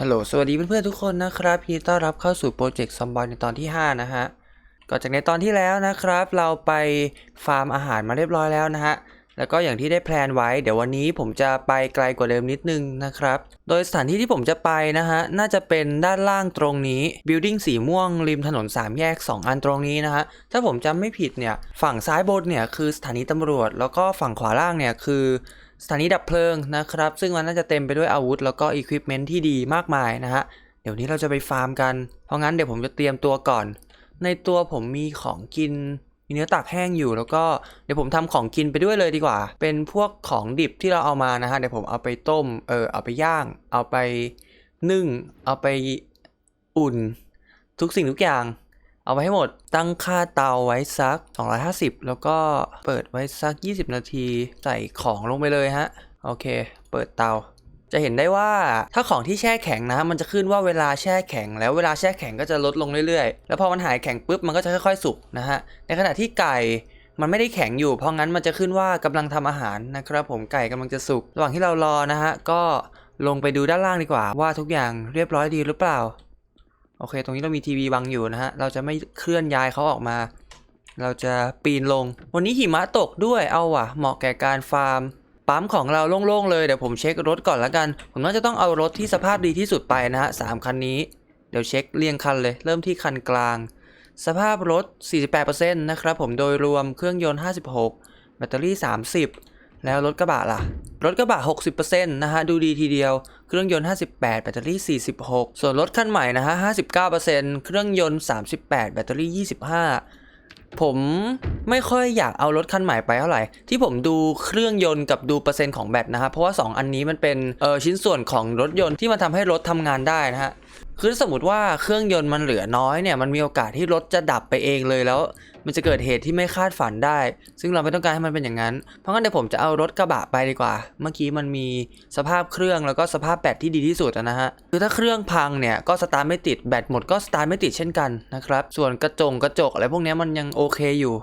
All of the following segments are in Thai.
ฮัลโหล สวัสดีเพื่อนๆทุกคนนะครับยินดีต้อนรับเข้าสู่โปรเจกต์ซอมบอยในตอนที่ 5 นะฮะก่อนจากในตอนที่แล้วนะครับ เราไปฟาร์มอาหารมาเรียบร้อยแล้วนะฮะ แล้วก็อย่างที่ได้แพลนไว้ เดี๋ยววันนี้ผมจะไปไกลกว่าเดิมนิดนึงนะครับ โดยสถานที่ที่ผมจะไปนะฮะ น่าจะเป็นด้านล่างตรงนี้ building สีม่วงริมถนน 3 แยก 2 อันตรงนี้นะฮะ ถ้าผมจำไม่ผิดเนี่ย ฝั่งซ้ายบนเนี่ยคือสถานีตำรวจ แล้วก็ฝั่งขวาล่างเนี่ยคือ สถานีดับเพลิงนะครับ ซึ่งมันน่าจะเต็มไปด้วยอาวุธ แล้วก็อุปกรณ์ที่ดีมากมายนะฮะ เดี๋ยวนี้เราจะไปฟาร์มกัน เพราะงั้นเดี๋ยวผมจะเตรียมตัวก่อน ในตัวผมมีของกิน มีเนื้อตากแห้งอยู่ แล้วก็เดี๋ยวผมทำของกินไปด้วยเลยดีกว่า เป็นพวกของดิบที่เราเอามานะฮะ เดี๋ยวผมเอาไปต้ม เออ เอาไปย่าง เอาไปนึ่ง เอาไปอุ่น ทุกสิ่งทุกอย่าง เอาไปให้หมดตั้งค่าเตาไว้สัก 250 แล้วก็เปิดไว้สัก 20 นาทีใส่ของลงไปเลยฮะ โอเค เปิดเตา จะเห็นได้ว่าถ้าของที่แช่แข็งนะ มันจะขึ้นว่าเวลาแช่แข็ง แล้วเวลาแช่แข็งก็จะลดลงเรื่อยๆ แล้วพอมันหายแข็งปุ๊บมันก็จะค่อยๆ สุกนะฮะ ในขณะที่ไก่มันไม่ได้แข็งอยู่ เพราะงั้นมันจะขึ้นว่ากำลังทำอาหารนะครับผมไก่กำลังจะสุก ระหว่างที่เรารอนะฮะก็ลงไปดูด้านล่างดีกว่าว่าทุกอย่างเรียบร้อยดีหรือเปล่า อเคตรงนี้เรามีทีวีบังอยู่นะฮะ เราจะไม่เคลื่อนย้ายเขาออกมา เราจะปีนลง วันนี้หิมะตกด้วยเอาว่ะ เหมาะแก่การฟาร์ม ปั๊มของเราโล่งๆเลย เดี๋ยวผมเช็ครถก่อนละกัน ผมน่าจะต้องเอารถที่สภาพดีที่สุดไปนะฮะสามคันนี้ เดี๋ยวเช็คเรียงคันเลย เริ่มที่คันกลาง สภาพรถ 48%นะครับผมโดยรวมเครื่องยนต์ 56 แบตเตอรี่ 30 แล้วรถกระบะล่ะ รถกระบะ 60%นะฮะ ดูดีทีเดียว เครื่องยนต์ 58 แบตเตอรี่ 46 ส่วนรถคันใหม่นะฮะ 59%เครื่องยนต์ 38 แบตเตอรี่ 25 ผมไม่ค่อยอยากเอารถคันใหม่ไปเท่าไหร่ ที่ผมดูเครื่องยนต์กับดูเปอร์เซ็นต์ของแบตนะฮะเพราะว่า 2 อันนี้มันเป็นเออชิ้นส่วนของรถยนต์ที่มันทำให้รถทำงานได้นะฮะคือถ้าสมมติว่าเครื่องยนต์มันเหลือน้อยเนี่ยมันมีโอกาสที่รถจะดับไปเองเลยแล้ว มันจะเกิดเหตุที่ไม่คาดฝันได้ ซึ่งเราไม่ต้องการให้มันเป็นอย่างนั้น เพราะงั้นเดี๋ยวผมจะเอารถกระบะไปดีกว่า เมื่อกี้มันมีสภาพเครื่องแล้วก็สภาพแบตที่ดีที่สุดนะฮะคือถ้าเครื่องพังเนี่ยก็สตาร์ทไม่ติดแบตหมดก็สตาร์ทไม่ติดเช่นกันนะครับส่วนกระจงกระจกอะไรพวกนี้มันยังโอเคอยู่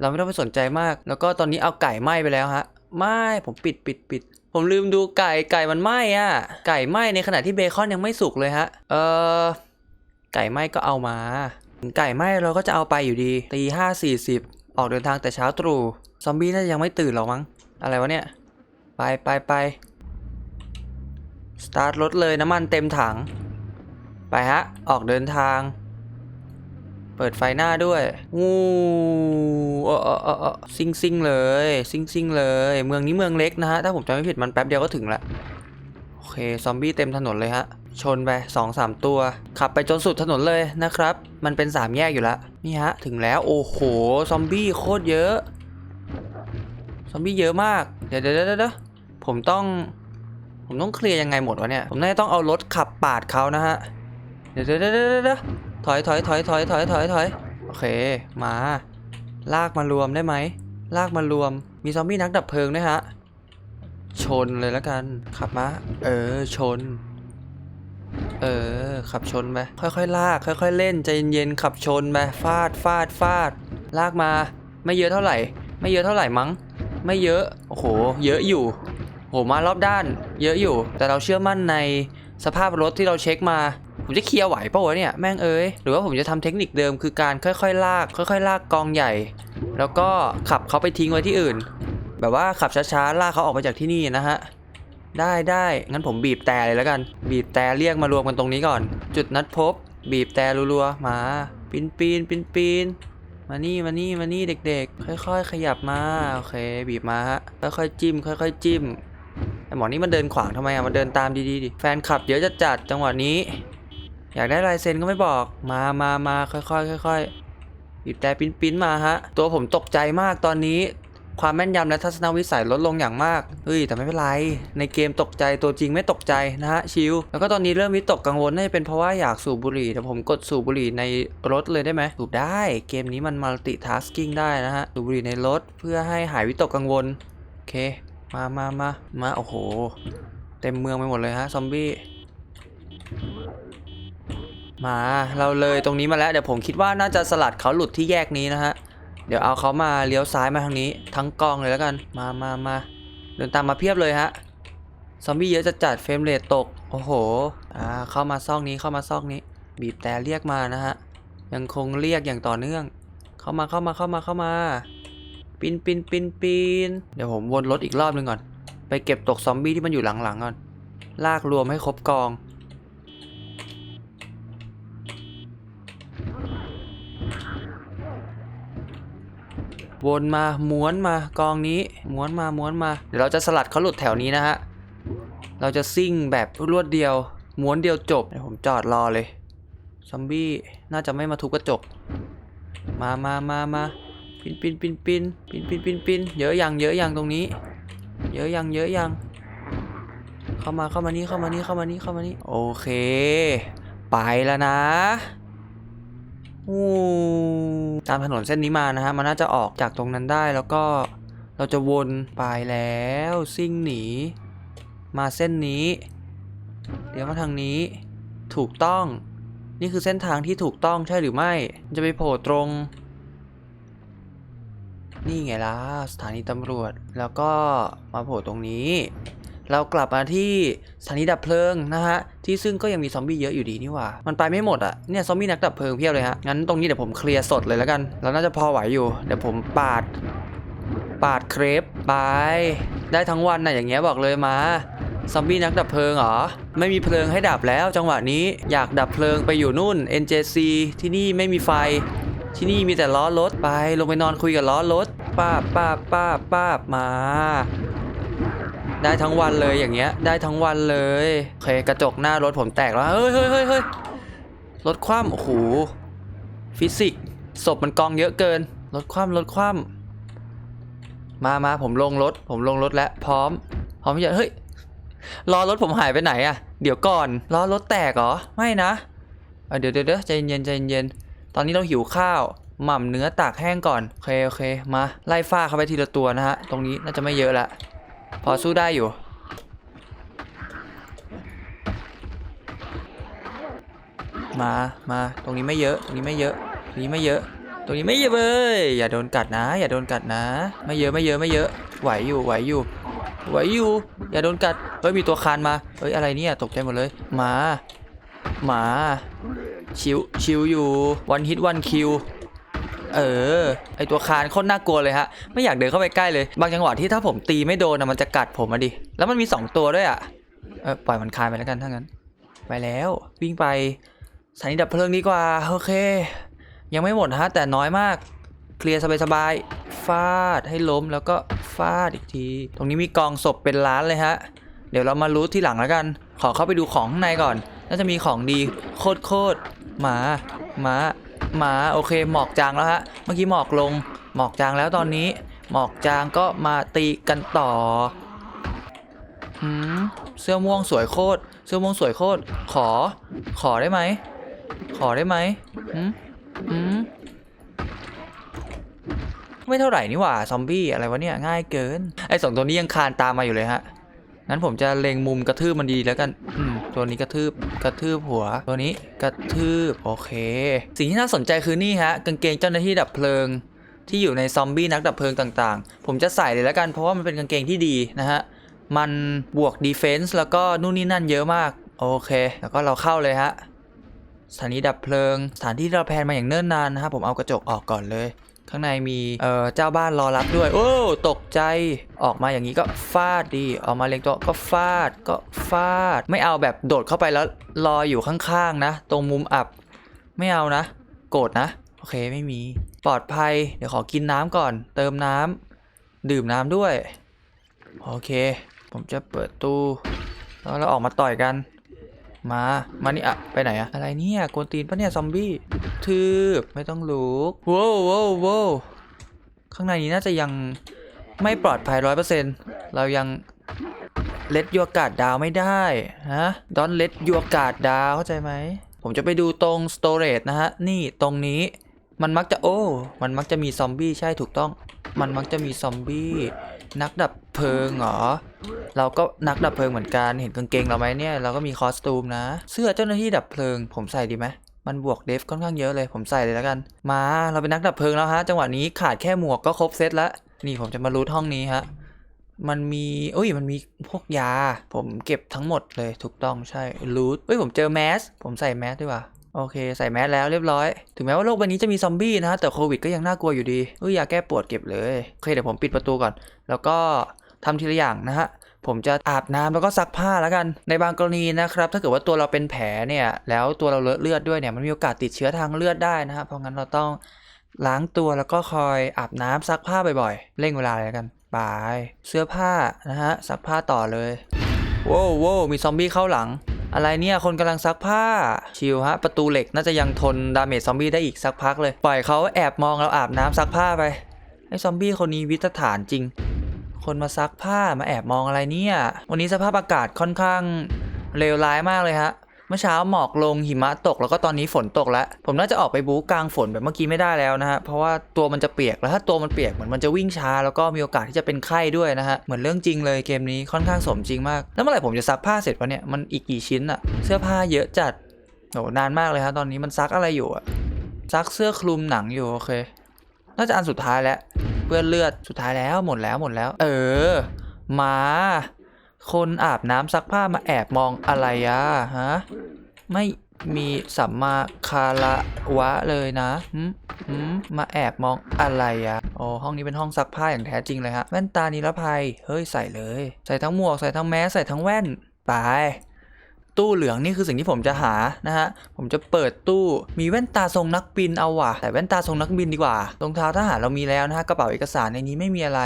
เราไม่ต้องไปสนใจมาก แล้วก็ตอนนี้เอาไก่ไหม้ไปแล้วฮะไหม้ผมปิดปิดปิดผมลืมดูไก่ไก่มันไหม้อะไก่ไหม้ในขณะที่เบคอนยังไม่สุกเลยฮะ เออไก่ไหม้ก็เอามา ไก่ไหม้เราก็จะเอาไปอยู่ดีตีห้าสี่สิบออกเดินทางแต่เช้าตรู่ซอมบี้น่าจะยังไม่ตื่นหรอกมั้ง อะไรวะเนี่ย ไปไปไปสตาร์ทรถเลยน้ำมันเต็มถัง ไปฮะ ออกเดินทาง เปิดไฟหน้าด้วยวู้ออเออเออเออซิงซิงเลย ซิงซิงเลย เมืองนี้เมืองเล็กนะฮะ ถ้าผมจำไม่ผิดมันแป๊บเดียวก็ถึงละ โอเค ซอมบี้เต็มถนนเลยฮะ ชนไปสองสามตัว ขับไปจนสุดถนนเลยนะครับ มันเป็นสามแยกอยู่แล้ว นี่ฮะ ถึงแล้ว โอ้โห ซอมบี้โคตรเยอะ ซอมบี้เยอะมาก เดี๋ยวเดี๋ยวเดี๋ยวเดี๋ยวผมต้อง ผมต้องเคลียร์ยังไงหมดวะเนี่ย ผมน่าจะต้องเอารถขับปาดเขานะฮะเดี๋ยวเดี๋ยวเดี๋ยวเดี๋ยวเดี๋ยวถอยถอยถอยถอยถอยถอยถอยโอเค มา ลากมารวมได้ไหม ลากมารวม มีซอมบี้นักดับเพลิงด้วยฮะ ชนเลยแล้วกัน ขับมาเออ ชน เออ ขับชนไปค่อยๆ ลาก ค่อยๆ เล่นใจเย็นๆ ขับชนไปฟาดฟาดฟาด ลากมา ไม่เยอะเท่าไหร่ ไม่เยอะเท่าไหร่มั้ง ไม่เยอะ โอ้โห เยอะอยู่ โห มารอบด้าน เยอะอยู่ แต่เราเชื่อมั่นในสภาพรถที่เราเช็คมา ผมจะเคลียร์ไหวปะวะเนี่ย แม่งเอ้ย หรือว่าผมจะทำเทคนิคเดิมคือการค่อยๆ ลาก ค่อย ๆ ลากกองใหญ่ แล้วก็ขับเขาไปทิ้งไว้ที่อื่น แบบว่าขับช้าๆลากเขาออกไปจากที่นี่นะฮะได้ได้งั้นผมบีบแต่เลยแล้วกัน บีบแต่เรียกมารวมกันตรงนี้ก่อน จุดนัดพบ บีบแต่รัวๆมาปีนปีนปีนปีนมานี่มานี่มานี่เด็กๆ ค่อย ๆ ขยับมาโอเค บีบมาฮะค่อยๆจิ้ม ค่อย ๆ จิ้มไอหมอนี่มันเดินขวางทำไมอะมันเดินตามดีๆดิแฟนขับเยอะจะจัดจังหวะนี้ อยากได้ลายเซ็นก็ไม่บอกมามามาค่อยๆค่อยๆบีบแต่ปิ้นปิ้นมาฮะ ตัวผมตกใจมากตอนนี้ ความแม่นยำและทัศนวิสัยลดลงอย่างมากเฮ้ยแต่ไม่เป็นไร ในเกมตกใจตัวจริงไม่ตกใจนะฮะชิลแล้วก็ตอนนี้เริ่มวิตกกังวลน่าจะเป็นเพราะว่าอยากสูบบุหรี่แต่ผมกดสูบบุหรี่ในรถเลยได้ไหมสูบได้ เกมนี้มันมัลติทัสกิ้งได้นะฮะสูบบุหรี่ในรถเพื่อให้หายวิตกกังวลโอเคมามามามาโอ้โห เต็มเมืองไปหมดเลยฮะซอมบี้มาเราเลยตรงนี้มาแล้วเดี๋ยวผมคิดว่าน่าจะสลัดเขาหลุดที่แยกนี้นะฮะ เดี๋ยวเอาเขามาเลี้ยวซ้ายมาทางนี้ ทั้งกองเลยแล้วกัน มามามาเดินตามมาเพียบเลยฮะ ซอมบี้เยอะจะจัดเฟรมเรทตก โอ้โห อ่า เข้ามาซอกนี้ เข้ามาซอกนี้ บีบแต่เรียกมานะฮะ ยังคงเรียกอย่างต่อเนื่อง เข้ามา เข้ามา เข้ามา เข้ามาปีนปีนปีนปีนเดี๋ยวผมวนรถอีกรอบหนึงก่อน ไปเก็บตกซอมบี้ที่มันอยู่หลังๆก่อน ลากรวมให้ครบกอง วนมาม้วนมากองนี้ม้วนมาม้วนมา เดี๋ยวเราจะสลัดเขาหลุดแถวนี้นะฮะ เราจะซิ่งแบบรวดเดียว ม้วนเดียวจบเดี๋ยวผมจอดรอเลย ซอมบี้น่าจะไม่มาทุบกระจก มามามามาปินปินปินปินปินปินปินปินเยอะยังเยอะยังตรงนี้ เยอะยังเยอะยัง เข้ามาเข้ามานี่เข้ามานี่เข้ามานี่เข้ามานี่โอเค ไปแล้วนะ ตามถนนเส้นนี้มานะฮะ มันน่าจะออกจากตรงนั้นได้แล้วก็เราจะวนไปแล้วซิ่งหนี มาเส้นนี้ เดี๋ยวมาทางนี้ถูกต้อง นี่คือเส้นทางที่ถูกต้องใช่หรือไม่ จะไปโผล่ตรง นี่ไงล่ะสถานีตำรวจแล้วก็มาโผล่ตรงนี้ เรากลับมาที่สถานีดับเพลิงนะฮะที่ซึ่งก็ยังมีซอมบี้เยอะอยู่ดีนี่ว่า มันไปไม่หมดอะเนี่ยซอมบี้นักดับเพลิงเพียบเลยฮะงั้นตรงนี้เดี๋ยวผมเคลียร์สดเลยแล้วกันแล้วน่าจะพอไหวอยู่เดี๋ยวผมปาด ปาดเครปไปได้ทั้งวันนะอย่างเงี้ยบอกเลยมาซอมบี้นักดับเพลิงเหรอ ไม่มีเพลิงให้ดับแล้ว จังหวะนี้อยากดับเพลิงไปอยู่นู่น NJC ที่นี่ไม่มีไฟ ที่นี่มีแต่ล้อรถไปลงไปนอนคุยกับล้อรถป้าบป้าบป้าบป้าบมา ได้ทั้งวันเลยอย่างเงี้ย ได้ทั้งวันเลยโอเคกระจกหน้ารถผมแตกแล้ว เฮ้ยเฮ้ยเฮ้ยเฮ้ยรถคว่ำโอ้โห ฟิสิกส์ศพมันกองเยอะเกิน รถคว่ำรถคว่ำมามาผมลงรถ ผมลงรถแล้ว พร้อม พร้อมที่จะเฮ้ยล้อรถผมหายไปไหนอะเดี๋ยวก่อนล้อรถแตกเหรอ ไม่นะเดี๋ยวเดี๋ยวเดี๋ยวใจเย็นใจเย็น ตอนนี้เราหิวข้าว หม่ำเนื้อตากแห้งก่อน โอเคโอเค มาไล่ฟ้าเข้าไปทีละตัวนะฮะ ตรงนี้น่าจะไม่เยอะละ พอสู้ได้อยู่ มามาตรงนี้ไม่เยอะ ตรงนี้ไม่เยอะตรงนี้ไม่เยอะ ตรงนี้ไม่เยอะเลยอย่าโดนกัดนะ อย่าโดนกัดนะ ไม่เยอะไม่เยอะไม่เยอะ ไหวอยู่ไหวอยู่ ไหวอยู่ อย่าโดนกัด เฮ้ยมีตัวคานมา เฮ้ยอะไรเนี่ยตกใจหมดเลย มา มา ชิวชิวอยู่ วันฮิตวันคิว เออ ไอตัวคานโคตรน่ากลัวเลยฮะ ไม่อยากเดินเข้าไปใกล้เลย บางจังหวะที่ถ้าผมตีไม่โดนอะมันจะกัดผมอะดิ แล้วมันมี 2 ตัวด้วยอะเออปล่อยมันคานไปแล้วกันถ้างั้น ไปแล้ววิ่งไปสถานีดับเพลิงดีกว่า โอเค ยังไม่หมดฮะ แต่น้อยมาก เคลียร์สบายๆ ฟาดให้ล้มแล้วก็ฟาดอีกที ตรงนี้มีกองศพเป็นล้านเลยฮะ เดี๋ยวเรามารู้ที่หลังแล้วกัน ขอเข้าไปดูของข้างในก่อน น่าจะมีของดี โคตรโคตรหมาหมา หมาโอเคหมอกจางแล้วฮะเมื่อกี้หมอกลงหมอกจางแล้วตอนนี้ หมอกจางก็มาตีกันต่อหืมเสื้อม่วงสวยโคตรเสื้อม่วงสวยโคตรขอ ขอได้ไหมขอได้ไหมหืมหืมไม่เท่าไหร่นี่หว่าซอมบี้อะไรวะเนี่ยง่ายเกินไอ้สองตัวนี้ยังคานตามมาอยู่เลยฮะงั้นผมจะเล็งมุมกระทืบมันดีแล้วกันอืม ตัวนี้กระทืบกระทืบหัว ตัวนี้กระทืบโอเค สิ่งที่น่าสนใจคือนี่ฮะกางเกงเจ้าหน้าที่ดับเพลิง ที่อยู่ในซอมบี้นักดับเพลิงต่างๆ ผมจะใส่เลยแล้วกันเพราะว่ามันเป็นกางเกงที่ดีนะฮะมันบวกดีเฟนส์แล้วก็นู่นนี่นั่นเยอะมาก โอเค แล้วก็เราเข้าเลยฮะสถานีดับเพลิง สถานที่เราแพนมาอย่างเนิ่นนานนะครับผมเอากระจกออกก่อนเลย ข้างในมีเอ่อเจ้าบ้านรอรับด้วย โอ้ตกใจออกมาอย่างนี้ก็ฟาดดีออกมาเล็งตัวก็ฟาดก็ฟาด ไม่เอาแบบโดดเข้าไปแล้วรออยู่ข้างๆนะ ตรงมุมอับ ไม่เอานะ โกรธนะ โอเคไม่มี ปลอดภัย เดี๋ยวขอกินน้ำก่อน เติมน้ำดื่มน้ำด้วย โอเค ผมจะเปิดตู้แล้วเราออกมาต่อยกัน มา มานี่อะไปไหนอะอะไรเนี่ยกวนตีนปะเนี่ยซอมบี้ทืบไม่ต้องลุกว้าวว้าวว้าวข้างในนี้น่าจะยังไม่ปลอดภัยร้อยเปอร์เซ็นต์เรายังเล็ดยัวกาดดาวไม่ได้ฮะดอนเล็ดยัวกาดดาวเข้าใจไหม ผมจะไปดูตรงสโตร g e นะฮะ นี่ตรงนี้มันมักจะโอ้ มันมักจะมีซอมบี้ใช่ถูกต้อง มันมักจะมีซอมบี้นักดับเพลิงเหรอ เราก็นักดับเพลิงเหมือนกัน เห็นกางเกงเราไหมเนี่ย เราก็มีคอสตูมนะ เสื้อเจ้าหน้าที่ดับเพลิง ผมใส่ดีไหมมันบวกเดฟค่อนข้างเยอะเลย ผมใส่เลยแล้วกัน มา เราเป็นนักดับเพลิงแล้วฮะ จังหวะนี้ขาดแค่หมวกก็ครบเซตแล้ว นี่ผมจะมารูทห้องนี้ฮะ มันมีอุ้ย มันมีพวกยา ผมเก็บทั้งหมดเลย ถูกต้องใช่รูทเฮ้ย ผมเจอแมส ผมใส่แมสดีกว่า โอเค ใส่แมสแล้วเรียบร้อย ถึงแม้ว่าโลกใบนี้จะมีซอมบี้นะฮะแต่โควิดก็ยังน่ากลัวอยู่ดีอุ้ยยาแก้ปวดเก็บเลยโอเคเดี๋ยวผมปิดประตูก่อน แล้วก็ทำทีละอย่างนะฮะผมจะอาบน้ำแล้วก็ซักผ้าแล้วกันในบางกรณีนะครับ ถ้าเกิดว่าตัวเราเป็นแผลเนี่ยแล้วตัวเราเลอะเลือดด้วยเนี่ยมันมีโอกาสติดเชื้อทางเลือดได้นะฮะเพราะงั้นเราต้องล้างตัวแล้วก็คอยอาบน้ำซักผ้าบ่อยๆ เร่งเวลาเลยแล้วกันบาย เสื้อผ้านะฮะซักผ้าต่อเลยโว้วโว้วมีซอมบี้เข้าหลัง อะไรเนี่ยคนกำลังซักผ้า ชิวฮะ ประตูเหล็กน่าจะยังทนดาเมจซอมบี้ได้อีกสักพักเลย ปล่อยเขาแอบมองเราอาบน้ำซักผ้าไป ไอ้ซอมบี้คนนี้วิตฐานจริง คนมาซักผ้ามาแอบมองอะไรเนี่ย วันนี้สภาพอากาศค่อนข้างเลวร้ายมากเลยฮะ เมื่อเช้าหมอกลงหิมะตกแล้วก็ตอนนี้ฝนตกแล้ว ผมน่าจะออกไปบู๊กลางฝนแบบเมื่อกี้ไม่ได้แล้วนะฮะเพราะว่าตัวมันจะเปียกแล้วถ้าตัวมันเปียกเหมือนมันจะวิ่งช้า แล้วก็มีโอกาสที่จะเป็นไข้ด้วยนะฮะเหมือนเรื่องจริงเลยเกมนี้ค่อนข้างสมจริงมากแล้วเมื่อไหร่ผมจะซักผ้าเสร็จวะเนี่ยมันอีกกี่ชิ้นอะเสื้อผ้าเยอะจัดโหนานมากเลยฮะตอนนี้มันซักอะไรอยู่อะซักเสื้อคลุมหนังอยู่โอเค น่าจะอันสุดท้ายแล้วเปื้อนเลือดสุดท้ายแล้วหมดแล้วหมดแล้ว เออมา คนอาบน้ำซักผ้ามาแอบมองอะไรอะฮะ ไม่มีสัมมาคาระวะเลยนะหืมหืมมาแอบมองอะไรอะโอ้ห้องนี้เป็นห้องซักผ้าอย่างแท้จริงเลยฮะ แว่นตานิรภัย เฮ้ยใส่เลย ใส่ทั้งหมวก ใส่ทั้งแมส ใส่ทั้งแว่น ไปตู้เหลืองนี่คือสิ่งที่ผมจะหานะฮะ ผมจะเปิดตู้มีแว่นตาทรงนักบินเอาว่ะ แต่แว่นตาทรงนักบินดีกว่ารองเท้าทหารเรามีแล้วนะฮะกระเป๋าเอกสารในนี้ไม่มีอะไร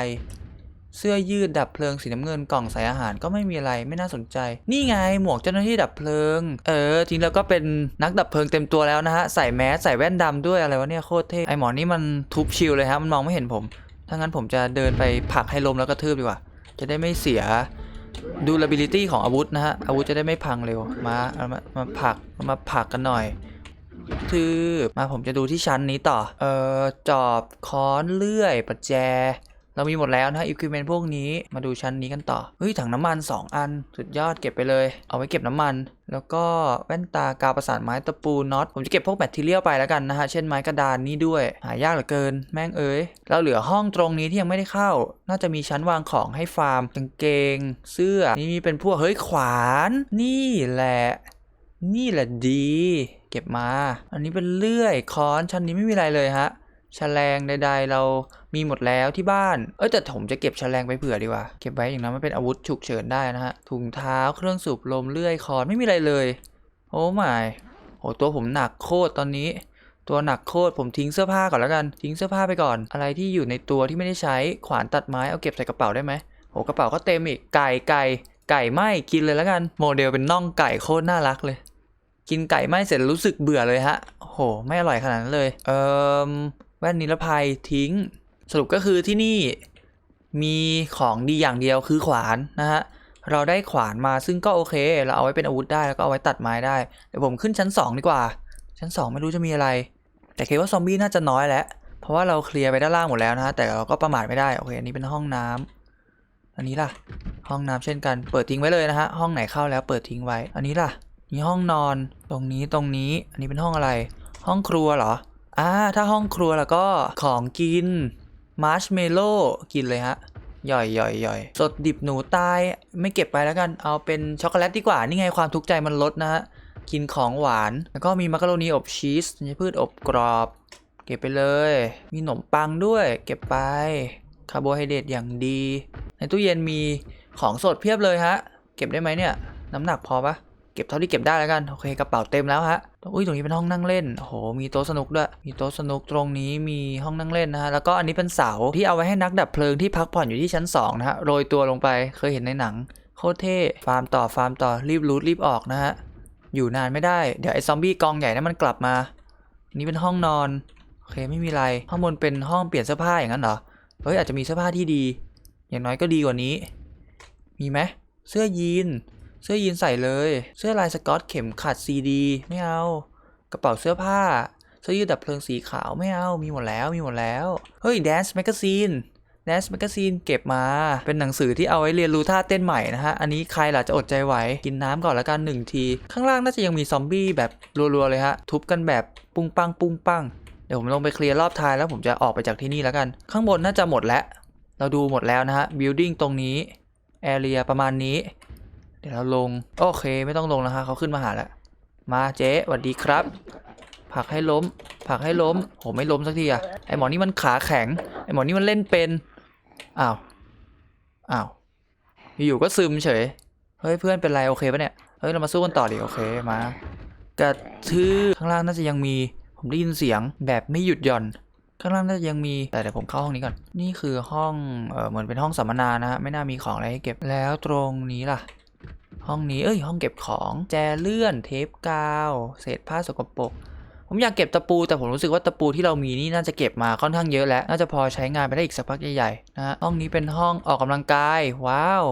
เสื้อยืดดับเพลิงสีน้ำเงินกล่องใส่อาหารก็ไม่มีอะไรไม่น่าสนใจ นี่ไงหมวกเจ้าหน้าที่ดับเพลิง เออจริงแล้วก็เป็นนักดับเพลิงเต็มตัวแล้วนะฮะใส่แมสใส่แว่นดำด้วยอะไรวะเนี่ยโคตรเท่ไอหมอนี่มันทุบชิลเลยฮะมันมองไม่เห็นผมถ้างั้นผมจะเดินไปผักให้ลมแล้วก็ทืบดีกว่า จะได้ไม่เสีย durability ของอาวุธนะฮะ อาวุธจะได้ไม่พังเร็ว มาเอามามาผักมาผักกันหน่อยทืบมาผมจะดูที่ชั้นนี้ต่อ เอ่อ จอบค้อนเลื่อย ประแจ เรามีหมดแล้วนะฮะอุปกรณ์พวกนี้มาดูชั้นนี้กันต่อเฮ้ยถังน้ำมัน 2 อัน สุดยอดเก็บไปเลย เอาไว้เก็บน้ำมัน แล้วก็แว่นตากาวประสานไม้ตะปูน็อตผมจะเก็บพวกแบตเทีเรียลไปแล้วกันนะฮะเช่นไม้กระดานนี่ด้วย หายากเหลือเกิน แม่งเอ้ยเราเหลือห้องตรงนี้ที่ยังไม่ได้เข้า น่าจะมีชั้นวางของให้ฟาร์มกางเกง เสื้อนี่มีเป็นพวกเฮ้ยขวาน นี่แหละนี่แหละดี เก็บมา อันนี้เป็นเลื่อยค้อนชั้นนี้ไม่มีอะไรเลยฮะแฉลงใด ๆ เรา มีหมดแล้วที่บ้าน เอ้ยแต่ผมจะเก็บแฉลงไปเผื่อดีกว่า เก็บไว้อย่างนั้นมันเป็นอาวุธฉุกเฉินได้นะฮะ ถุงเท้าเครื่องสูบลมเลื่อยคอนไม่มีอะไรเลย โอ้ไม่โหตัวผมหนักโคตรตอนนี้ ตัวหนักโคตรผมทิ้งเสื้อผ้าก่อนแล้วกัน ทิ้งเสื้อผ้าไปก่อน อะไรที่อยู่ในตัวที่ไม่ได้ใช้ขวานตัดไม้เอาเก็บใส่กระเป๋าได้ไหมโหกระเป๋าก็เต็มอีกไก่ไก่ไก่ไหม่กินเลยแล้วกัน โมเดลเป็นน่องไก่โคตรน่ารักเลย กินไก่ไหม้เสร็จรู้สึกเบื่อเลยฮะโอ้โหไม่อร่อยขนาดนั้นเลย เอ่อแว่นนิรภัยทิ้ง สรุปก็คือที่นี่มีของดีอย่างเดียวคือขวานนะฮะ เราได้ขวานมาซึ่งก็โอเค เราเอาไว้เป็นอาวุธได้แล้วก็เอาไว้ตัดไม้ได้ เดี๋ยวผมขึ้นชั้น 2 ดีกว่า ชั้น 2 ไม่รู้จะมีอะไร แต่คิดว่าซอมบี้น่าจะน้อยแล้ว เพราะว่าเราเคลียร์ไปด้านล่างหมดแล้วนะฮะ แต่เราก็ประมาทไม่ได้ โอเค อันนี้เป็นห้องน้ำอันนี้ล่ะ ห้องน้ำเช่นกัน เปิดทิ้งไว้เลยนะฮะ ห้องไหนเข้าแล้วเปิดทิ้งไว้ อันนี้ล่ะนี่ห้องนอน ตรงนี้ ตรงนี้ อันนี้เป็นห้องอะไร ห้องครัวเหรออ่าถ้าห้องครัวแล้วก็ของกิน มาร์ชเมลโล่กินเลยฮะย่อยย่อยย่อยสดดิบหนูตายไม่เก็บไปแล้วกัน เอาเป็นช็อกโกแลตดีกว่า นี่ไงความทุกข์ใจมันลดนะฮะ กินของหวาน แล้วก็มีมักกะโรนีอบชีสพืชอบกรอบ เก็บไปเลย มีขนมปังด้วย เก็บไปคาร์โบไฮเดรตอย่างดี ในตู้เย็นมีของสดเพียบเลยฮะ เก็บได้ไหมเนี่ย น้ำหนักพอปะเก็บเท่าที่เก็บได้แล้วกัน โอเคกระเป๋าเต็มแล้วฮะ อุ้ยตรงนี้เป็นห้องนั่งเล่น โอ้โห มีโต๊ะสนุกด้วย มีโต๊ะสนุกตรงนี้มีห้องนั่งเล่นนะฮะ แล้วก็อันนี้เป็นเสาที่เอาไว้ให้นักดับเพลิงที่พักผ่อนอยู่ที่ชั้น2นะฮะ โรยตัวลงไป เคยเห็นในหนัง โคตรเท่ ฟาร์มต่อ ฟาร์มต่อ รีบรูทรีบออกนะฮะ อยู่นานไม่ได้ เดี๋ยวไอ้ซอมบี้กองใหญ่นั้นมันกลับมาอันนี้เป็นห้องนอน โอเค ไม่มีอะไร ข้างบนเป็นห้องเปลี่ยนเสื้อผ้าอย่างนั้นเหรอ เฮ้ย อาจจะมีเสื้อผ้าที่ดี อย่างน้อยก็ดีกว่านี้ มีไหมเสื้อยีน เสื้อยีนใส่เลย เสื้อลายสกอตเข็มขัดซีดี ไม่เอา กระเป๋าเสื้อผ้า เสื้อยืดดับเพลิงสีขาวไม่เอา มีหมดแล้วมีหมดแล้ว เฮ้ย Dance Magazine Dance Magazine เก็บมา เป็นหนังสือที่เอาไว้เรียนรู้ท่าเต้นใหม่นะฮะ อันนี้ใครล่ะจะอดใจไหว กินน้ำก่อนละกันหนึ่งที ข้างล่างน่าจะยังมีซอมบี้แบบรัวๆเลยฮะ ทุบกันแบบปุ้งปังปุ้งปัง เดี๋ยวผมลงไปเคลียร์รอบท้ายแล้วผมจะออกไปจากที่นี่แล้วกัน ข้างบนน่าจะหมดแล้ว เราดูหมดแล้วนะฮะ building ตรงนี้ area ประมาณนี้ ดี๋ยวเราลง โอเคไม่ต้องลงแล้วฮะเขาขึ้นมาหาแล้วมาเจ๊สวัสดีครับผลักให้ล้มผลักให้ล้มโหไม่ล้มสักทีอะไอหมอนี่มันขาแข็ง ไอหมอนี่มันเล่นเป็น อ้าว อ้าว อยู่ก็ซึมเฉย เฮ้ยเพื่อนเป็นไรโอเคปะเนี่ย เฮ้ยเรามาสู้กันต่อดิโอเคมากระทืบข้างล่างน่าจะยังมี ผมได้ยินเสียงแบบไม่หยุดหย่อน ข้างล่างน่าจะยังมี แต่เดี๋ยวผมเข้าห้องนี้ก่อน นี่คือห้อง เออเหมือนเป็นห้องสัมมนานะฮะ ไม่น่ามีของอะไรให้เก็บ แล้วตรงนี้ล่ะ ห้องนี้เอ้ยห้องเก็บของแจเลื่อนเทปกาวเศษผ้าสกปรกผมอยากเก็บตะปูแต่ผมรู้สึกว่าตะปูที่เรามีนี่น่าจะเก็บมาค่อนข้างเยอะแล้ว น่าจะพอใช้งานไปได้อีกสักพักใหญ่ๆนะฮะห้องนี้เป็นห้องออกกำลังกายว้าว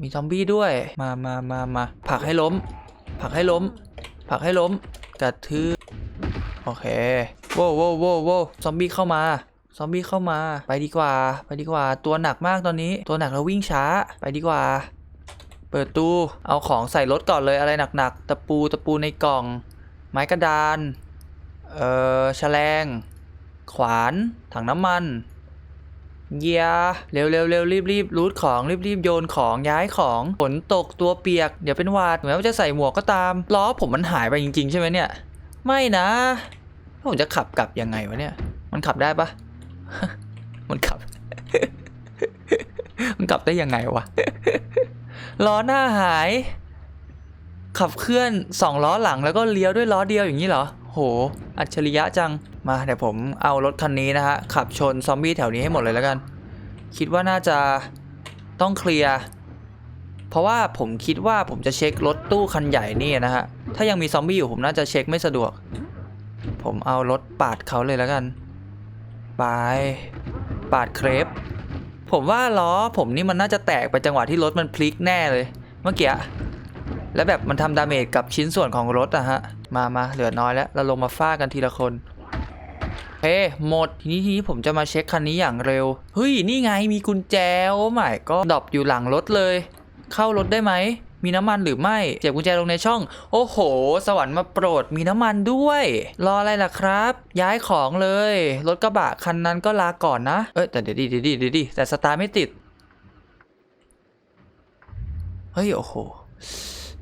มีซอมบี้ด้วยมามามามาผลักให้ล้มผลักให้ล้มผลักให้ล้มกระทืบโอเคโว้โว้โว้โว้ซอมบี้เข้ามาซอมบี้เข้ามา ไปดีกว่า ไปดีกว่า ตัวหนักมากตอนนี้ ตัวหนักแล้ววิ่งช้า ไปดีกว่า เปิดตู้เอาของใส่รถก่อนเลยอะไรหนักๆ ตะปูตะปูในกล่อง ไม้กระดาน เอ่อแฉลง ขวาน ถังน้ำมัน เยียเร็วเร็วเร็วรีบรีบรูดของรีบรีบโยนของย้ายของฝนตกตัวเปียกเดี๋ยวเป็นหวาดแม้ว่าจะใส่หมวกก็ตามล้อผมมันหายไปจริง ๆ ใช่ไหมเนี่ย ไม่นะผมจะขับกลับยังไงวะเนี่ย มันขับได้ปะมันขับ มันขับได้ยังไงวะ ล้อหน้าหาย ขับเคลื่อนสองล้อหลังแล้วก็เลี้ยวด้วยล้อเดียวอย่างนี้เหรอ โห อัจฉริยะจัง มาเดี๋ยวผมเอารถคันนี้นะฮะ ขับชนซอมบี้แถวนี้ให้หมดเลยแล้วกัน คิดว่าน่าจะต้องเคลียร์ เพราะว่าผมคิดว่าผมจะเช็ครถตู้คันใหญ่นี่นะฮะ ถ้ายังมีซอมบี้อยู่ผมน่าจะเช็คไม่สะดวก ผมเอารถปาดเขาเลยแล้วกัน ไป ปาดเครป ผมว่าล้อผมนี่มันน่าจะแตกไปจังหวะที่รถมันพลิกแน่เลย เมื่อกี้แล้วแบบมันทำดาเมจกับชิ้นส่วนของรถอะฮะ มามาเหลือน้อยแล้ว เราลงมาฟาดกันทีละคนเฮ้หมด ทีนี้ทีนี้ผมจะมาเช็คคันนี้อย่างเร็ว เฮ้ย นี่ไงมีกุญแจ โอ้ไม่ก็ดรอปอยู่หลังรถเลย เข้ารถได้ไหม มีน้ำมันหรือไม่เสียบกุญแจลงในช่อง โอ้โห สวรรค์มาโปรดมีน้ำมันด้วย รออะไรล่ะครับ ย้ายของเลย รถกระบะคันนั้นก็ลาก่อนนะ เอ้ยแต่เดี๋ยวดิเดี๋ยวดิเดี๋ยวดิแต่สตาร์ไม่ติด เฮ้ย โอ้โห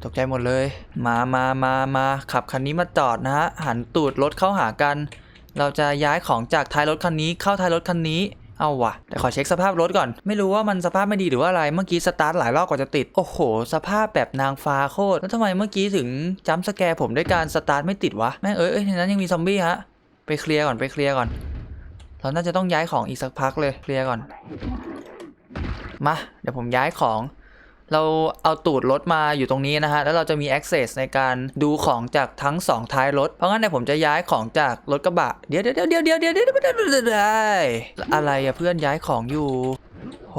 ตกใจหมดเลย มามามามาขับคันนี้มาจอดนะฮะหันตูดรถเข้าหากัน เราจะย้ายของจากท้ายรถคันนี้เข้าท้ายรถคันนี้ เอาวะแต่ขอเช็คสภาพรถก่อน ไม่รู้ว่ามันสภาพไม่ดีหรือว่าอะไร เมื่อกี้สตาร์ทหลายรอบกว่าจะติด โอ้โห สภาพแบบนางฟ้าโคตร แล้วทำไมเมื่อกี้ถึงจัมสแกร์ผมด้วยการสตาร์ทไม่ติดวะ แม่งเอ้ยเอ้ยในนั้นยังมีซอมบี้ฮะ ไปเคลียร์ก่อน ไปเคลียร์ก่อน เราน่าจะต้องย้ายของอีกสักพักเลย เคลียร์ก่อน มา เดี๋ยวผมย้ายของ เราเอาตูดรถมาอยู่ตรงนี้นะฮะ แล้วเราจะมี access ในการดูของจากทั้ง 2 ท้ายรถ เพราะงั้นเนี่ยผมจะย้ายของจากรถกระบะ เดี๋ยวเดี๋ยวเดี๋ยวเดี๋ยวเดี๋ยวเดี๋ยวเดี๋ยวอะไรอะเพื่อนย้ายของอยู่ โห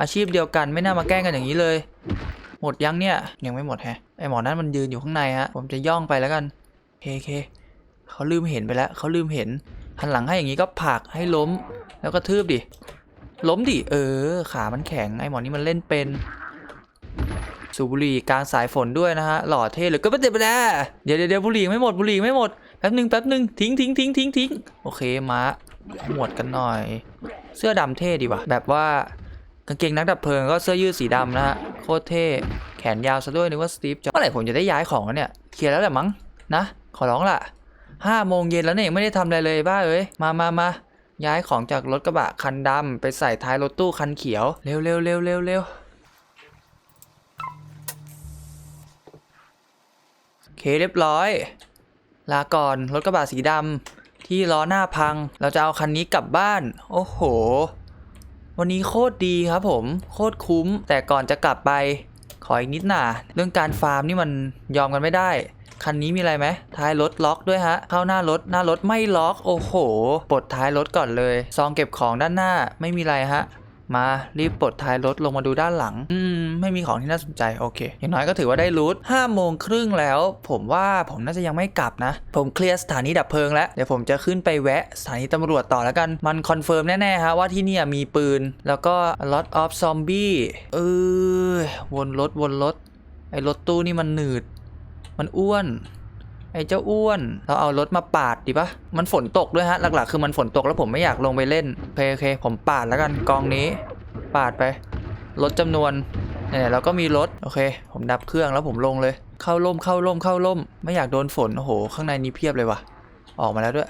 อาชีพเดียวกันไม่น่ามาแกล้งกันอย่างนี้เลย หมดยังเนี่ย ยังไม่หมดแฮะ ไอหมอนั้นมันยืนอยู่ข้างในฮะ ผมจะย่องไปแล้วกันเคเคเขาลืมเห็นไปแล้วเขาลืมเห็น หันหลังให้อย่างนี้ก็ผักให้ล้ม แล้วก็ทืบดิ ล้มดิ เออ ขามันแข็งไอหมอนี่มันเล่นเป็น สูบบุหรี่กลางสายฝนด้วยนะฮะหล่อเท่เหรือก็ไม่เจ็บไปแล้วเดี๋ยวเดี๋ยวเดี๋ยวบุหรี่ไม่หมดบุหรี่ไม่หมดแป๊บหนึ่งแป๊บหนึ่งทิ้งทิ้งทิ้งทิ้งทิ้งโอเคมาหมวดกันหน่อย เสื้อดำเท่ดีว่ะแบบว่ากางเกงนักดับเพลิงก็เสื้อยืดสีดำนะฮะโคตรเท่แขนยาวซะด้วยนึกว่าสตีฟจ็อบเมื่อไหร่ผมจะได้ย้ายของวเนี่ยเคลียร์แล้วแหละมั้งนะ ขอร้องล่ะห้าโมงเย็นแล้วเนี่ยยังไม่ได้ทำอะไรเลยบ้าเอ้ยมามามาย้ายของจากรถกระบะคันดำไปใส่ท้ายรถตู้คันเขียวเร็วเร็วเร็วเร็วเร็ว เคเรียบร้อย ลาก่อนรถกระบะสีดำที่ล้อหน้าพัง เราจะเอาคันนี้กลับบ้าน โอ้โห วันนี้โคตรดีครับผม โคตรคุ้ม แต่ก่อนจะกลับไป ขออีกนิดหน่าเรื่องการฟาร์มนี่มันยอมกันไม่ได้ คันนี้มีอะไรไหมท้ายรถล็อกด้วยฮะ เข้าหน้ารถหน้ารถไม่ล็อก โอ้โห ปลดท้ายรถก่อนเลย ซองเก็บของด้านหน้าไม่มีอะไรฮะ มา รีบปลดท้ายรถลงมาดูด้านหลัง อืม ไม่มีของที่น่าสนใจ โอเค อย่างน้อยก็ถือว่าได้รูทห้าโมงครึ่งแล้ว ผมว่าผมน่าจะยังไม่กลับนะ ผมเคลียร์สถานีดับเพลิงแล้ว เดี๋ยวผมจะขึ้นไปแวะสถานีตำรวจต่อแล้วกัน มันคอนเฟิร์มแน่ๆฮะว่าที่นี่มีปืน แล้วก็ lot of zombie เออวนรถวนรถ ไอ้รถตู้นี่มันหนืด มันอ้วน ไอ้เจ้าอ้วน เราเอารถมาปาดดีปะมันฝนตกด้วยฮะ หลักๆ คือมันฝนตกแล้วผมไม่อยากลงไปเล่นโอเคโอเค ผมปาดแล้วกันกองนี้ ปาดไป ลดจำนวนเนี่ยเราก็มีรถ โอเค ผมดับเครื่องแล้วผมลงเลย เข้าร่มเข้าร่มเข้าร่ม ไม่อยากโดนฝน โอ้โห ข้างในนี้เพียบเลยว่ะ ออกมาแล้วด้วย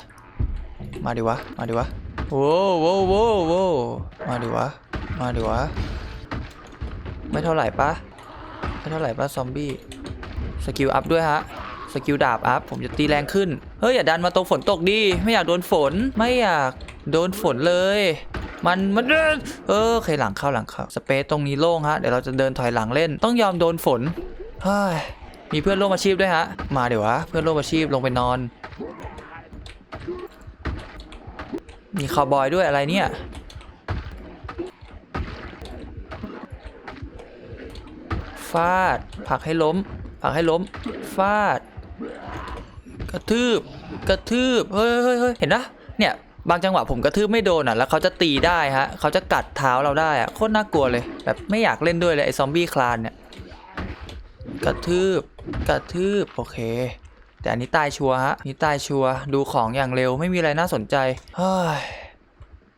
มาดิวะ มาดิวะโว้วโว้วโว้โว้วมาดิวะ มาดิวะ ไม่เท่าไหร่ปะไม่เท่าไหร่ปะซอมบี้ สกิลอัพด้วยฮะ สกิลดาบอัพผมจะตีแรงขึ้น เฮ้ยอย่าดันมาตรงฝนตกดิไม่อยากโดนฝนไม่อยากโดนฝนเลย มันมันเออโอเคหลังเข้าหลังเข้าสเปซตรงนี้โล่งฮะเดี๋ยวเราจะเดินถอยหลังเล่น ต้องยอมโดนฝนเฮ้ยมีเพื่อนร่วมอาชีพด้วยฮะ มาเดี๋ยววะเพื่อนร่วมอาชีพลงไปนอน มีคาวบอยด้วยอะไรเนี่ยฟาดผลักให้ล้มผลักให้ล้มฟาด ระทืบ กระทืบ เฮ้ยเฮ้ยเฮ้ยเห็นนะเนี่ย บางจังหวะผมกระทืบไม่โดนอะ แล้วเขาจะตีได้ฮะ เขาจะกัดเท้าเราได้อะ โคตรน่ากลัวเลย แบบไม่อยากเล่นด้วยเลยไอ้ซอมบี้คลานเนี่ย กระทืบ กระทืบ โอเค แต่อันนี้ตายชัวฮะนี่ตายชัว ดูของอย่างเร็ว ไม่มีอะไรน่าสนใจ เฮ้ย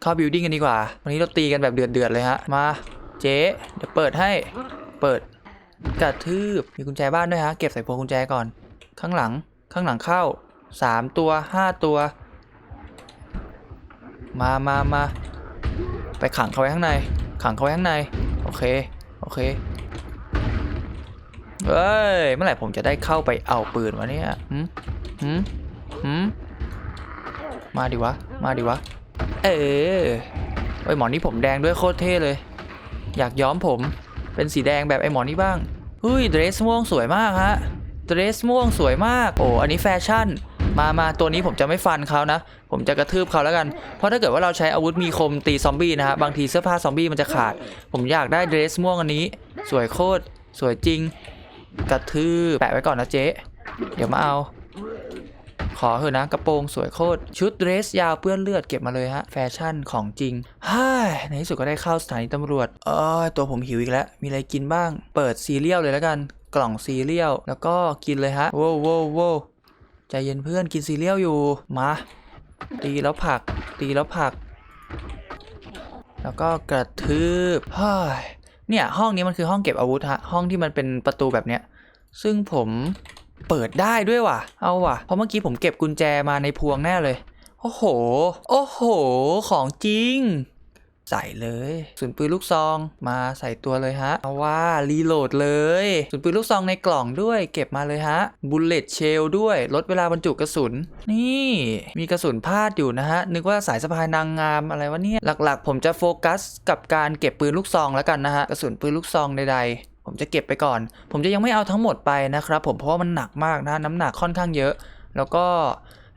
เข้าบิวดิ้งกันดีกว่า วันนี้เราตีกันแบบเดือดๆเลยฮะ มา เจ๊เดี๋ยวเปิดให้ เปิด กระทืบ มีกุญแจบ้านด้วยฮะ เก็บใส่พวงกุญแจก่อน ข้างหลัง ข้างหลังเข้าสามตัวห้าตัว มามามาไปขังเขาไว้ข้างใน ขังเขาไว้ข้างใน โอเค โอเค เฮ้ย เมื่อไหร่ผมจะได้เข้าไปเอาปืนวะเนี่ยหืมหืมหืมมาดิวะ มาดิวะ เออไอหมอนี่ผมแดงด้วยโคตรเท่เลย อยากย้อมผม เป็นสีแดงแบบไอหมอนี่บ้างเฮ้ย เดรสม่วงสวยมากฮะ เดรสม่วงสวยมาก โอ้อันนี้แฟชั่น มามาตัวนี้ผมจะไม่ฟันเขานะ ผมจะกระทืบเขาแล้วกัน เพราะถ้าเกิดว่าเราใช้อาวุธมีคมตีซอมบี้นะฮะ บางทีเสื้อผ้าซอมบี้มันจะขาด ผมอยากได้เดรสม่วงอันนี้ สวยโคตร สวยจริง กระทืบแปะไว้ก่อนนะเจ๊ เดี๋ยวมาเอา ขอเถอะนะกระโปรงสวยโคตร ชุดเดรสยาวเปื้อนเลือดเก็บมาเลยฮะ แฟชั่นของจริงฮ่าในที่สุดก็ได้เข้าสถานีตำรวจเออตัวผมหิวอีกแล้ว มีอะไรกินบ้าง เปิดซีเรียลเลยแล้วกัน กล่องซีเรียลแล้วก็กินเลยฮะโว้วโว้วโว้วใจเย็นเพื่อนกินซีเรียลอยู่มา ตีแล้วผลัก ตีแล้วผลัก แล้วก็กระทืบฮ่ายเนี่ยห้องนี้มันคือห้องเก็บอาวุธฮะห้องที่มันเป็นประตูแบบเนี้ยซึ่งผมเปิดได้ด้วยว่ะ เอาว่ะ เพราะเมื่อกี้ผมเก็บกุญแจมาในพวงแน่เลย โอ้โห โอ้โห ของจริง ใส่เลยส่วนปืนลูกซองมาใส่ตัวเลยฮะเอาว่ารีโหลดเลยส่วนปืนลูกซองในกล่องด้วยเก็บมาเลยฮะบุลเลตเชลด้วยลดเวลาบรรจุกระสุน นี่ มีกระสุนพลาดอยู่นะฮะ นึกว่าสายสะพายนางงามอะไรวะเนี่ย หลักๆ ผมจะโฟกัสกับการเก็บปืนลูกซองแล้วกันนะฮะ กระสุนปืนลูกซองใดๆ ผมจะเก็บไปก่อน ผมจะยังไม่เอาทั้งหมดไปนะครับผมเพราะว่ามันหนักมากนะ น้ำหนักค่อนข้างเยอะ แล้วก็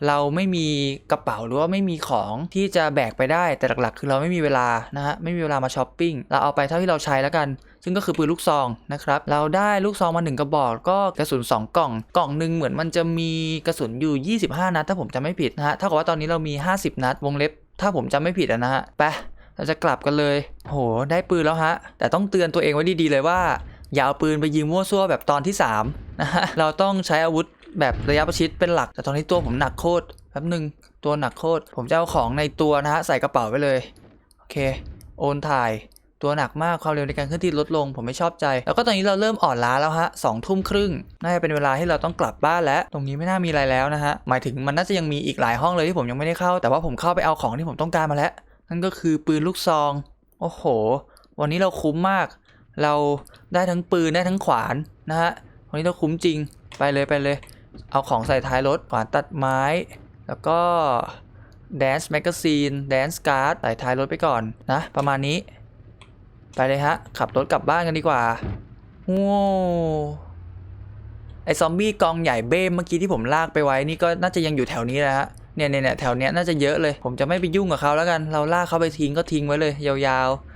เราไม่มีกระเป๋าหรือว่าไม่มีของที่จะแบกไปได้แต่หลักๆ คือเราไม่มีเวลานะฮะไม่มีเวลามาช้อปปิ้งเราเอาไปเท่าที่เราใช้แล้วกัน ซึ่งก็คือปืนลูกซองนะครับเราได้ลูกซองมาหนึ่งกระบอกก็กระสุน 2 กล่อง กล่องหนึ่งเหมือนมันจะมีกระสุนอยู่ 25 นัดถ้าผมจำไม่ผิดนะฮะเท่ากับว่าตอนนี้เรามี 50 นัดวงเล็บ ถ้าผมจำไม่ผิดนะฮะไปเราจะกลับกันเลย โห ได้ปืนแล้วฮะ แต่ต้องเตือนตัวเองไว้ดีๆเลยว่า อย่าเอาปืนไปยิงมั่วซั่วแบบตอนที่3นะฮะ เราต้องใช้อาวุธ แบบระยะประชิดเป็นหลัก แต่ตอนนี้ตัวผมหนักโคตรแป๊บหนึ่งตัวหนักโคตรผมจะเอาของในตัวนะฮะใส่กระเป๋าไปเลยโอเค โอนถ่ายตัวหนักมากความเร็วในการเคลื่อนที่ลดลง ผมไม่ชอบใจ แล้วก็ตอนนี้เราเริ่มอ่อนล้าแล้วฮะสองทุ่มครึ่งน่าจะเป็นเวลาที่เราต้องกลับบ้านแล้ว ตรงนี้ไม่น่ามีอะไรแล้วนะฮะหมายถึงมันน่าจะยังมีอีกหลายห้องเลยที่ผมยังไม่ได้เข้า แต่ว่าผมเข้าไปเอาของที่ผมต้องการมาแล้ว นั่นก็คือปืนลูกซอง โอ้โห วันนี้เราคุ้มมาก เราได้ทั้งปืนได้ทั้งขวานนะฮะวันนี้เราคุ้มจริงไปเลยไปเลย เอาของใส่ท้ายรถขวานตัดไม้ แล้วก็ Dance Magazine Dance Card ใส่ท้ายรถไปก่อนนะ ประมาณนี้ ไปเลยฮะ ขับรถกลับบ้านกันดีกว่าว้ไอซอมบี้กองใหญ่เบ้มเมื่อกี้ที่ผมลากไปไว้นี่ก็น่าจะยังอยู่แถวนี้แหละฮะเนี่ยเนี่ยเนี่ยแถวเนี้ยน่าจะเยอะเลย ผมจะไม่ไปยุ่งกับเขาแล้วกัน เราลากเขาไปทิ้งก็ทิ้งไว้เลย ยาวๆ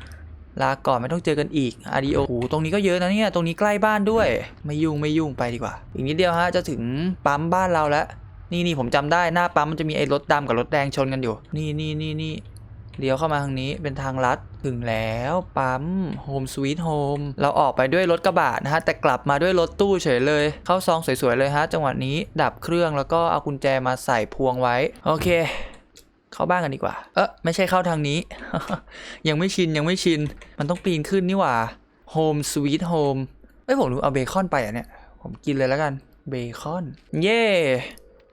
ลาก่อนไม่ต้องเจอกันอีกอาดิโอโอ้โหตรงนี้ก็เยอะนะเนี่ยตรงนี้ใกล้บ้านด้วย ไม่ยุ่งไม่ยุ่งไปดีกว่า อีกนิดเดียวฮะจะถึงปั๊มบ้านเราแล้วนี่นี่ผมจำได้หน้าปั๊มมันจะมีไอ้รถดำกับรถแดงชนกันอยู่ นี่นี่นี่นี่เลี้ยวเข้ามาทางนี้เป็นทางลัดถึงแล้วปั๊มโฮมสวีทโฮมเราออกไปด้วยรถกระบะนะฮะ แต่กลับมาด้วยรถตู้เฉยเลย เข้าซองสวยๆเลยฮะ จังหวะนี้ดับเครื่องแล้วก็เอากุญแจมาใส่พวงไว้ โอเค เข้าบ้านกันดีกว่า เออไม่ใช่เข้าทางนี้ ยังไม่ชินยังไม่ชิน มันต้องปีนขึ้นนี่หว่าโฮมสวีทโฮมเอ้ยผมรู้เอาเบคอนไปอะเนี่ย ผมกินเลยแล้วกันเบคอน เย่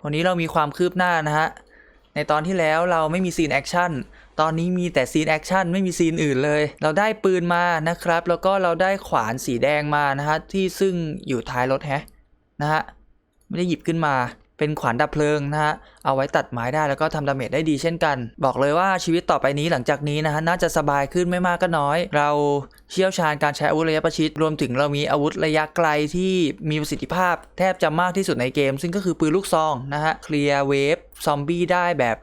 วันนี้เรามีความคืบหน้านะฮะ ในตอนที่แล้วเราไม่มีซีนแอคชั่น ตอนนี้มีแต่ซีนแอคชั่นไม่มีซีนอื่นเลย เราได้ปืนมานะครับ แล้วก็เราได้ขวานสีแดงมานะฮะ ที่ซึ่งอยู่ท้ายรถแฮะนะฮะ ไม่ได้หยิบขึ้นมา เป็นขวานดับเพลิงนะฮะ เอาไว้ตัดไม้ได้แล้วก็ทำดาเมจได้ดีเช่นกัน บอกเลยว่าชีวิตต่อไปนี้หลังจากนี้นะฮะน่าจะสบายขึ้นไม่มากก็น้อย เราเชี่ยวชาญการใช้อาวุธระยะประชิด รวมถึงเรามีอาวุธระยะไกลที่มีประสิทธิภาพแทบจะมากที่สุดในเกม ซึ่งก็คือปืนลูกซองนะฮะเคลียร์เวฟซอมบี้ได้แบบ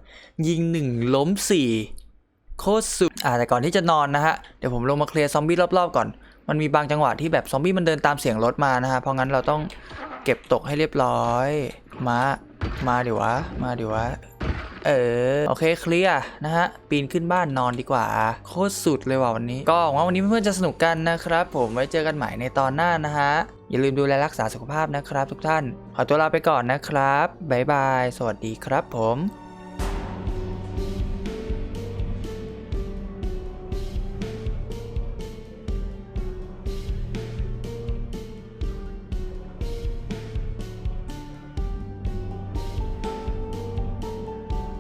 ยิงหนึ่งล้มสี่โคตรสุดอ่าแต่ก่อนที่จะนอนนะฮะ เดี๋ยวผมลงมาเคลียร์ซอมบี้รอบๆก่อน มันมีบางจังหวะที่แบบซอมบี้มันเดินตามเสียงรถมานะฮะ เพราะงั้นเราต้อง เก็บตกให้เรียบร้อย มา มาเดี๋ยววะ มาเดี๋ยววะ เออ โอเคเคลียร์นะฮะ ปีนขึ้นบ้านนอนดีกว่า โคตรสุดเลยว่ะวันนี้ ก็หวังว่าวันนี้เพื่อนๆจะสนุกกันนะครับ ผมไว้เจอกันใหม่ในตอนหน้านะฮะ อย่าลืมดูแลรักษาสุขภาพนะครับ ทุกท่าน ขอตัวลาไปก่อนนะครับบ๊ายบาย สวัสดีครับผม